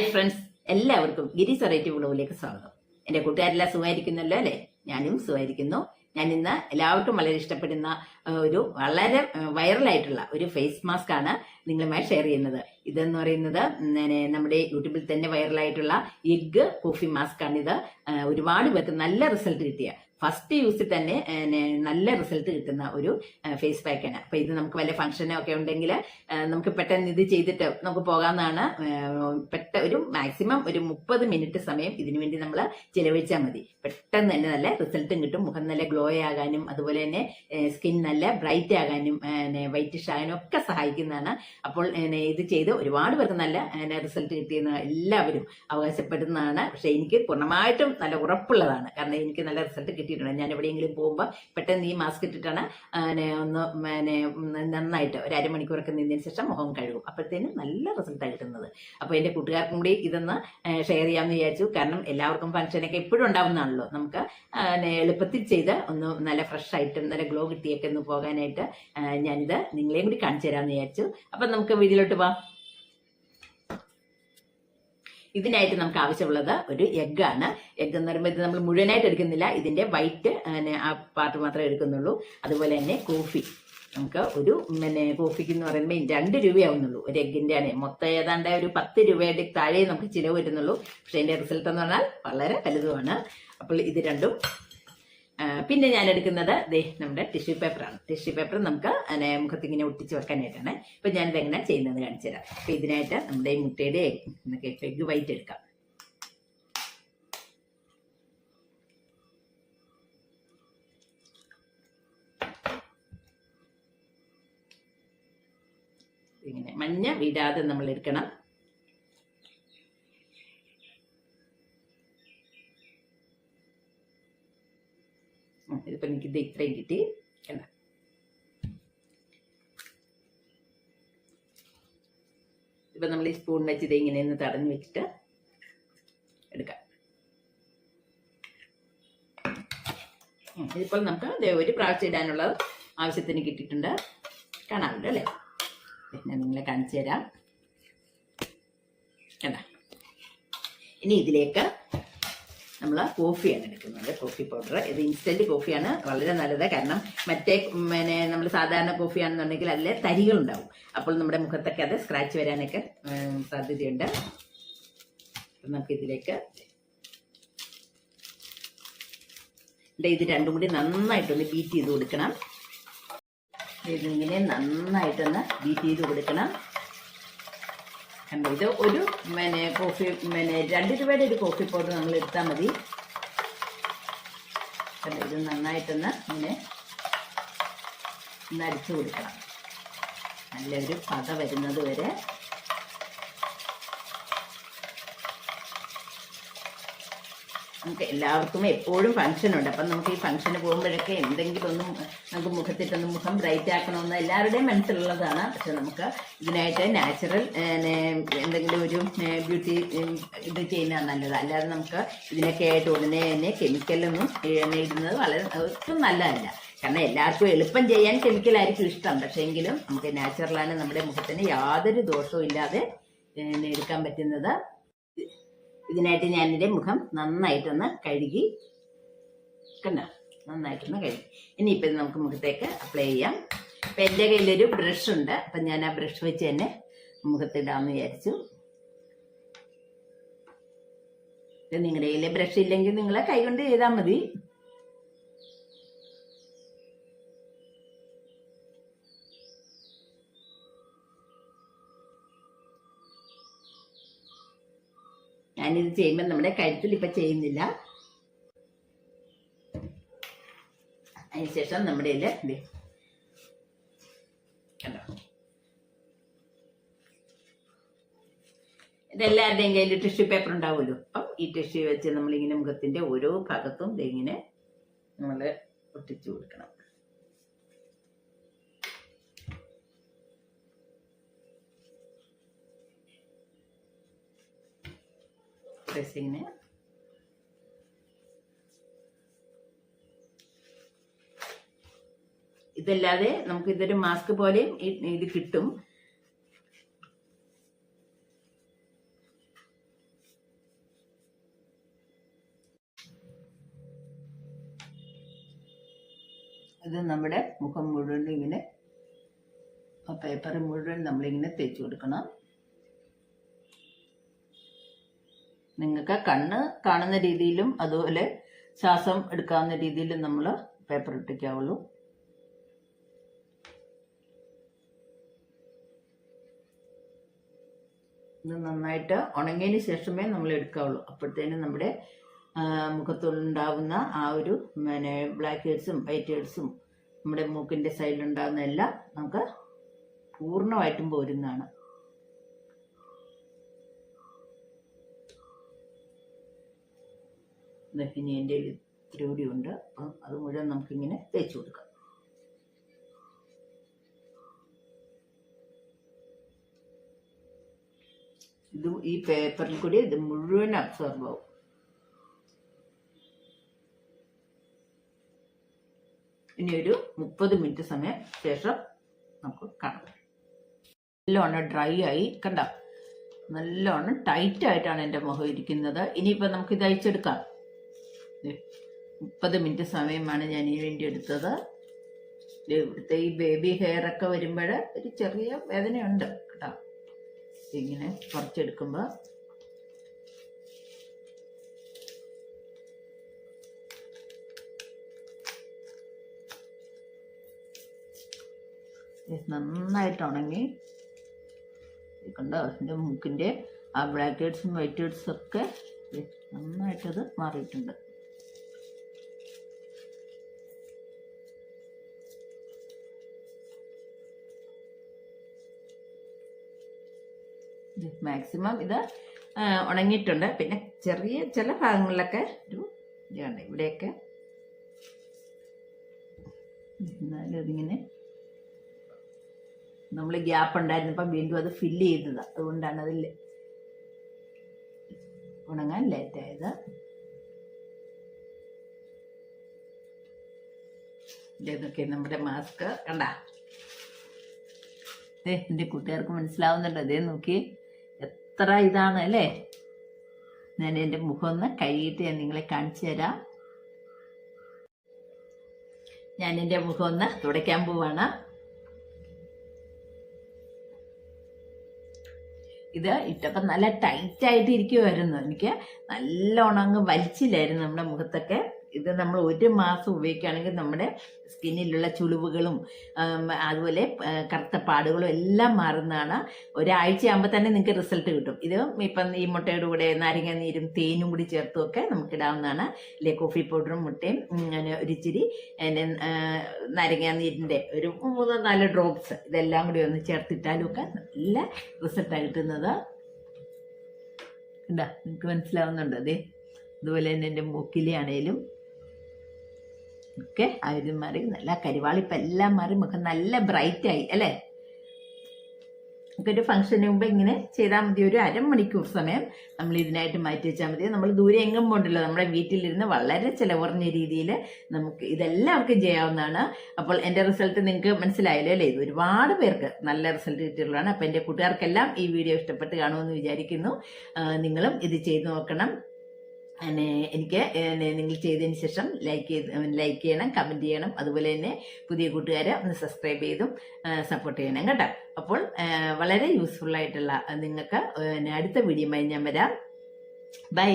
Hi friends എല്ലാവർക്കും ഗിരി സൊറൈറ്റി വ്ളോഗിലേക്ക് സ്വാഗതം. എന്റെ കൂട്ടുകാരെല്ലാം സുഖമായിരിക്കുന്നല്ലോ അല്ലേ? ഞാനും സുഖമായിരിക്കുന്നു. ഞാൻ ഇന്ന് എല്ലാവർക്കും വളരെ ഇഷ്ടപ്പെടുന്ന ഒരു വളരെ വൈറലായിട്ടുള്ള ഒരു ഫേസ് മാസ്ക് ആണ് നിങ്ങളുമായി ഷെയർ ചെയ്യുന്നത്. ഇതെന്ന് പറയുന്നത് നമ്മുടെ യൂട്യൂബിൽ തന്നെ വൈറലായിട്ടുള്ള എഗ് കോഫി മാസ്ക് ആണ് ഇത് ഒരുപാട് പേർക്ക് നല്ല റിസൾട്ട് കിട്ടിയ ഫസ്റ്റ് യൂസിൽ തന്നെ നല്ല റിസൾട്ട് കിട്ടുന്ന ഒരു ഫേസ് പാക്കാണ് അപ്പൊ ഇത് നമുക്ക് വല്ല ഫംഗ്ഷനോ ഒക്കെ ഉണ്ടെങ്കിൽ നമുക്ക് പെട്ടെന്ന് ഇത് ചെയ്തിട്ട് നമുക്ക് പോകാമെന്നാണ് പെട്ട ഒരു മാക്സിമം ഒരു മുപ്പത് മിനിറ്റ് സമയം ഇതിനു വേണ്ടി നമ്മൾ ചിലവഴിച്ചാൽ മതി. പെട്ടെന്ന് തന്നെ നല്ല റിസൾട്ടും കിട്ടും. മുഖം നല്ല ഗ്ലോ ആകാനും അതുപോലെ തന്നെ സ്കിൻ നല്ല ബ്രൈറ്റ് ആകാനും വൈറ്റിഷ് ആകാനും ഒക്കെ സഹായിക്കുന്നതാണ്. അപ്പോൾ ഇത് ചെയ്ത് ഒരുപാട് പേർക്ക് നല്ല റിസൾട്ട് കിട്ടിയെന്ന് എല്ലാവരും അവകാശപ്പെടുന്നതാണ്. പക്ഷെ എനിക്ക് പൂർണമായിട്ടും നല്ല ഉറപ്പുള്ളതാണ്. കാരണം എനിക്ക് നല്ല റിസൾട്ട് കിട്ടിയിട്ടുണ്ട്. ഞാൻ എവിടെയെങ്കിലും പോകുമ്പോൾ പെട്ടെന്ന് ഈ മാസ്ക് ഇട്ടിട്ടാണ് ഒന്ന് നന്നായിട്ട് ഒരു അരമണിക്കൂറൊക്കെ നിന്നതിന് ശേഷം മുഖം കഴുകും. അപ്പോഴത്തേനും നല്ല റിസൾട്ടാണ് കിട്ടുന്നത്. അപ്പോൾ എന്റെ കൂട്ടുകാർക്കും കൂടി ഇതൊന്ന് ഷെയർ ചെയ്യാമെന്ന് വിചാരിച്ചു. കാരണം എല്ലാവർക്കും ഫംഗ്ഷനൊക്കെ എപ്പോഴും ഉണ്ടാവുന്നതാണല്ലോ. നമുക്ക് എളുപ്പത്തിൽ ചെയ്ത് ഒന്ന് നല്ല ഫ്രഷ് ആയിട്ട് നല്ല ഗ്ലോ കിട്ടിയൊക്കെ ഒന്ന് പോകാനായിട്ട് ഞാനിത് നിങ്ങളെയും കൂടി കാണിച്ചു തരാമെന്ന് വിചാരിച്ചു. അപ്പം നമുക്ക് വീട്ടിലോട്ട് പോവാം. ഇതിനായിട്ട് നമുക്ക് ആവശ്യമുള്ളത് ഒരു എഗ് ആണ്. എഗ് എന്ന് പറയുമ്പോൾ ഇത് നമ്മൾ മുഴുവനായിട്ട് എടുക്കുന്നില്ല. ഇതിന്റെ വൈറ്റ് ആ പാർട്ട് മാത്രമേ എടുക്കുന്നുള്ളൂ. അതുപോലെ തന്നെ കോഫി നമുക്ക് ഒരു പിന്നെ കോഫിക്ക് എന്ന് പറയുമ്പോൾ രണ്ട് രൂപയാവുന്നുള്ളൂ. ഒരു എഗ്ഗിന്റെ ആണ്. മൊത്തം ഏതാണ്ട് ഒരു പത്ത് രൂപയുടെ താഴെ നമുക്ക് ചിലവ് വരുന്നുള്ളൂ. പക്ഷെ അതിന്റെ റിസൾട്ട് എന്ന് പറഞ്ഞാൽ വളരെ വലുതുമാണ്. അപ്പോൾ ഇത് രണ്ടും പിന്നെ ഞാൻ എടുക്കുന്നത് ദേ നമ്മുടെ ടിഷ്യൂ പേപ്പറാണ് ടിഷ്യൂ പേപ്പർ നമുക്ക് അതിനെ മുഖത്ത് ഇങ്ങനെ ഒട്ടിച്ച് വെക്കാനായിട്ടാണ്. ഇപ്പൊ ഞാനിത് എങ്ങനെ ചെയ്യുന്നത് കാണിച്ചു തരാം. അപ്പൊ ഇതിനായിട്ട് നമ്മുടെ ഈ മുട്ടയുടെ എഗ് വൈറ്റ് എടുക്കാം. ഇങ്ങനെ മഞ്ഞ വിടാതെ നമ്മൾ എടുക്കണം. ഇത് ഇത്രയും കിട്ടി കണ്ടോ? ഇപ്പൊ നമ്മൾ ഈ സ്പൂൺ വെച്ച് ഇത് ഇങ്ങനെ ഒന്ന് തടഞ്ഞു വെച്ചിട്ട് എടുക്കാം. ഇതിപ്പോൾ നമുക്ക് ഒരു പ്രാവശ്യം ഇടാനുള്ള ആവശ്യത്തിന് കിട്ടിയിട്ടുണ്ട്. കാണാറുണ്ട് അല്ലേ? ഞാൻ നിങ്ങളെ കാണിച്ചു തരാം. കണ്ടാ ഇനി ഇതിലേക്ക് നമ്മൾ കോഫിയാണ് എടുക്കുന്നത്. കോഫി പൗഡർ ഇത് ഇൻസ്റ്റന്റ് കോഫിയാണ് വളരെ നല്ലത്. കാരണം മറ്റേ പിന്നെ നമ്മൾ സാധാരണ കോഫിയാണെന്നുണ്ടെങ്കിൽ അതിൽ തരികൾ ഉണ്ടാവും അപ്പോൾ നമ്മുടെ മുഖത്തൊക്കെ അത് സ്ക്രാച്ച് വരാനൊക്കെ സാധ്യതയുണ്ട്. നമുക്ക് ഇതിലേക്ക് ഇത് രണ്ടും കൂടി നന്നായിട്ടൊന്ന് ബീറ്റ് ചെയ്ത് കൊടുക്കണം. ഇതിങ്ങനെ നന്നായിട്ടൊന്ന് ബീറ്റ് ചെയ്ത് കൊടുക്കണം. കണ്ടോ? ഇത് ഒരു പിന്നെ കോഫി പിന്നെ രണ്ട് രൂപയുടെ ഒരു കോഫി പൗഡർ നമ്മൾ എടുത്താൽ മതി. കണ്ടോ? ഇത് നന്നായിട്ടൊന്ന് ഇങ്ങനെ ഒന്ന് അടിച്ചു കൊടുക്കണം. നല്ലൊരു പത വരുന്നത് വരെ നമുക്ക് എല്ലാവർക്കും എപ്പോഴും ഫംഗ്ഷൻ ഉണ്ട്. അപ്പം നമുക്ക് ഈ ഫംഗ്ഷന് പോകുമ്പോഴൊക്കെ എന്തെങ്കിലും നമുക്ക് മുഖത്തിട്ടൊന്ന് മുഖം ബ്രൈറ്റ് ആക്കണമെന്ന് എല്ലാവരുടെയും മനസ്സിലുള്ളതാണ്. പക്ഷെ നമുക്ക് ഇതിനായിട്ട് നാച്ചുറൽ എന്തെങ്കിലും ഒരു ബ്യൂട്ടി ഇത് ചെയ്യുന്നതാണ് നല്ലത്. അല്ലാതെ നമുക്ക് ഇതിനൊക്കെ ആയിട്ട് ഉടനെ തന്നെ കെമിക്കലൊന്നും ഇടുന്നത് വളരെ ഒട്ടും നല്ലതല്ല. കാരണം എല്ലാവർക്കും എളുപ്പം ചെയ്യാൻ കെമിക്കലായിരിക്കും ഇഷ്ടം. പക്ഷേ എങ്കിലും നമുക്ക് നാച്ചുറലാണ് നമ്മുടെ മുഖത്തിന് യാതൊരു ദോഷവും ഇല്ലാതെ എടുക്കാൻ പറ്റുന്നത്. ഇതിനായിട്ട് ഞാൻ എന്റെ മുഖം നന്നായിട്ടൊന്ന് കഴുകി കണ്ട? നന്നായിട്ടൊന്ന് കഴുകി. ഇനിയിപ്പോൾ നമുക്ക് മുഖത്തേക്ക് അപ്ലൈ ചെയ്യാം. അപ്പം എന്റെ കയ്യിലൊരു ബ്രഷ് ഉണ്ട്. അപ്പം ഞാൻ ആ ബ്രഷ് വെച്ച് തന്നെ മുഖത്തിടാമെന്ന് വിചാരിച്ചു. നിങ്ങളുടെ കയ്യിൽ ബ്രഷ് ഇല്ലെങ്കിൽ നിങ്ങളെ കൈ കൊണ്ട് ചെയ്താൽ മതി. ഞാനിത് ചെയ്യുമ്പോൾ നമ്മുടെ കഴുത്തിൽ ഇപ്പം ചെയ്യുന്നില്ല. അതിനുശേഷം നമ്മുടെ ഇതിൽ കണ്ടോ? ഇതെല്ലാവരുടെയും കയ്യിൽ ടിഷ്യൂ പേപ്പർ ഉണ്ടാവുമല്ലോ? അപ്പം ഈ ടിഷ്യൂ വെച്ച് നമ്മളിങ്ങനെ മുഖത്തിന്റെ ഓരോ ഭാഗത്തും ഇങ്ങനെ നമ്മൾ ഒട്ടിച്ചു കൊടുക്കണം. ഡ്രസ്സിങ്ങിന് ഇതല്ലാതെ നമുക്ക് ഇതൊരു മാസ്ക് പോലെയും ഇത് കിട്ടും. ഇത് നമ്മുടെ മുഖം മുഴുവൻ ഇങ്ങനെ പേപ്പർ മുഴുവൻ നമ്മളിങ്ങനെ തേച്ച് കൊടുക്കണം. നിങ്ങൾക്ക് കണ്ണ് കാണുന്ന രീതിയിലും അതുപോലെ ശ്വാസം എടുക്കാവുന്ന രീതിയിലും നമ്മൾ പേപ്പർ ഇട്ടിക്കാവുള്ളൂ ഇത് നന്നായിട്ട് ഉണങ്ങിയതിന് ശേഷമേ നമ്മൾ എടുക്കാവുള്ളൂ. അപ്പോഴത്തേനും നമ്മുടെ മുഖത്തുണ്ടാവുന്ന ആ ഒരു പിന്നെ ബ്ലാക്ക് ഹെഡ്സും വൈറ്റ് ഹെഡ്സും നമ്മുടെ മൂക്കിന്റെ സൈഡിലുണ്ടാകുന്ന എല്ലാം നമുക്ക് പൂർണമായിട്ടും പോരുന്നതാണ്. ഇനി എന്റെ ഇത്തിരി കൂടി ഉണ്ട്. അപ്പം അത് മുഴുവൻ നമുക്കിങ്ങനെ തേച്ച് കൊടുക്കാം. ഇത് ഈ പേപ്പറിൽ കൂടി ഇത് മുഴുവൻ അബ്സോർബ് ആവും. ഇനി ഒരു മുപ്പത് മിനിറ്റ് സമയം ശേഷം നമുക്ക് കാണാം. നല്ലോണം ഡ്രൈ ആയി കണ്ട? നല്ലോണം ടൈറ്റ് ആയിട്ടാണ് എന്റെ മുഖം ഇരിക്കുന്നത്. ഇനിയിപ്പോൾ നമുക്ക് ഇത് അയച്ചെടുക്കാം മുപ്പത് മിനിറ്റ് സമയമാണ് ഞാൻ ഈ വേണ്ടി എടുത്തത്. ഇവിടുത്തെ ഈ ബേബി ഹെയർ ഒക്കെ വരുമ്പോൾ ഒരു ചെറിയ വേദനയുണ്ട് കേട്ടോ. ഇങ്ങനെ കുറച്ചെടുക്കുമ്പോൾ നന്നായിട്ട് ഉണങ്ങി. കണ്ടോ? എന്റെ മൂക്കിന്റെ ആ ബ്ലാക്ക് ഹെഡ്സും വൈറ്റ് ഹെഡ്സും ഒക്കെ നന്നായിട്ടത് മാറിയിട്ടുണ്ട്. മാക്സിമം ഇത് ഉണങ്ങിയിട്ടുണ്ട്. പിന്നെ ചെറിയ ചില ഭാഗങ്ങളിലൊക്കെ ഒരു ഇതുണ്ട്. ഇവിടെയൊക്കെ എന്നാലും അതിങ്ങനെ നമ്മൾ ഗ്യാപ്പ് ഉണ്ടായിരുന്നപ്പം വീണ്ടും അത് ഫില്ല് ചെയ്തത്. അതുകൊണ്ടാണ് അതിൽ ഉണങ്ങാൻ ലേറ്റായത് ഇതൊക്കെ നമ്മുടെ മാസ്ക് കണ്ട? എന്റെ കൂട്ടുകാർക്ക് മനസ്സിലാവുന്നുണ്ട്? അതേ നോക്കി എത്ര ഇതാണ് അല്ലേ? ഞാൻ എന്റെ മുഖം ഒന്ന് കഴുകിയിട്ട് ഞാൻ നിങ്ങളെ കാണിച്ചു തരാം. ഞാൻ എന്റെ മുഖം ഒന്ന് തുടയ്ക്കാൻ പോവാണ്. ഇത് ഇട്ടപ്പം നല്ല ടൈറ്റായിട്ട് ഇരിക്കുമായിരുന്നു എനിക്ക് നല്ല അങ്ങ് വലിച്ചില്ലായിരുന്നു നമ്മുടെ മുഖത്തൊക്കെ. ഇത് നമ്മൾ ഒരു മാസം ഉപയോഗിക്കുകയാണെങ്കിൽ നമ്മുടെ സ്കിന്നിലുള്ള ചുളിവുകളും അതുപോലെ കറുത്ത പാടുകളും എല്ലാം മാറുന്നതാണ്. ഒരാഴ്ച ആകുമ്പോൾ തന്നെ നിങ്ങൾക്ക് റിസൾട്ട് കിട്ടും. ഇത് ഇപ്പം ഈ മുട്ടയുടെ കൂടെ നാരങ്ങ നീരും തേനും കൂടി ചേർത്തും ഒക്കെ നമുക്ക് ഇടാവുന്നതാണ്. അല്ലെ കോഫി പൗഡറും മുട്ടയും ഉം, അങ്ങനെ ഒരു ഇച്ചിരി പിന്നെ, നാരങ്ങ നീരിന്റെ ഒരു മൂന്നോ നാല് ഡ്രോപ്സ് ഇതെല്ലാം കൂടി ഒന്ന് ചേർത്തിട്ടാലും ഒക്കെ നല്ല റിസൾട്ടാണ് കിട്ടുന്നത്. ഉണ്ടാ നിങ്ങൾക്ക് മനസ്സിലാവുന്നുണ്ട്? അതെ അതുപോലെ തന്നെ എന്റെ മൂക്കിലെ ആണേലും ഒക്കെ ആയുധം മാറി നല്ല കരിവാളിപ്പം എല്ലാം മാറി മുഖം നല്ല ബ്രൈറ്റ് ആയി അല്ലേ? നമുക്കൊരു ഫംഗ്ഷന് മുമ്പ് ഇങ്ങനെ ചെയ്താൽ മതി ഒരു അരമണിക്കൂർ സമയം നമ്മൾ ഇതിനായിട്ട് മാറ്റി വെച്ചാൽ മതി. നമ്മൾ ദൂരെ എങ്ങും പോകണ്ടല്ലോ നമ്മുടെ വീട്ടിലിരുന്ന് വളരെ ചിലവുറഞ്ഞ രീതിയിൽ നമുക്ക് ഇതെല്ലാവർക്കും ചെയ്യാവുന്നതാണ്. അപ്പോൾ എന്റെ റിസൾട്ട് നിങ്ങൾക്ക് മനസ്സിലായല്ലോ അല്ലേ? ഇത് ഒരുപാട് പേർക്ക് നല്ല റിസൾട്ട് കിട്ടിയിട്ടുള്ളതാണ്. അപ്പോൾ എന്റെ കൂട്ടുകാർക്കെല്ലാം ഈ വീഡിയോ ഇഷ്ടപ്പെട്ട് കാണുമെന്ന് വിചാരിക്കുന്നു. നിങ്ങളും ഇത് ചെയ്തു നോക്കണം. പിന്നെ എനിക്ക് നിങ്ങൾ ചെയ്തതിന് ശേഷം ലൈക്ക് ചെയ്ത് ലൈക്ക് ചെയ്യണം കമന്റ് ചെയ്യണം. അതുപോലെ തന്നെ പുതിയ കൂട്ടുകാരെ ഒന്ന് സബ്സ്ക്രൈബ് ചെയ്തും സപ്പോർട്ട് ചെയ്യണം കേട്ടോ. അപ്പോൾ വളരെ യൂസ്ഫുൾ ആയിട്ടുള്ള നിങ്ങൾക്ക് അടുത്ത വീഡിയോയുമായി ഞാൻ വരാം. ബൈ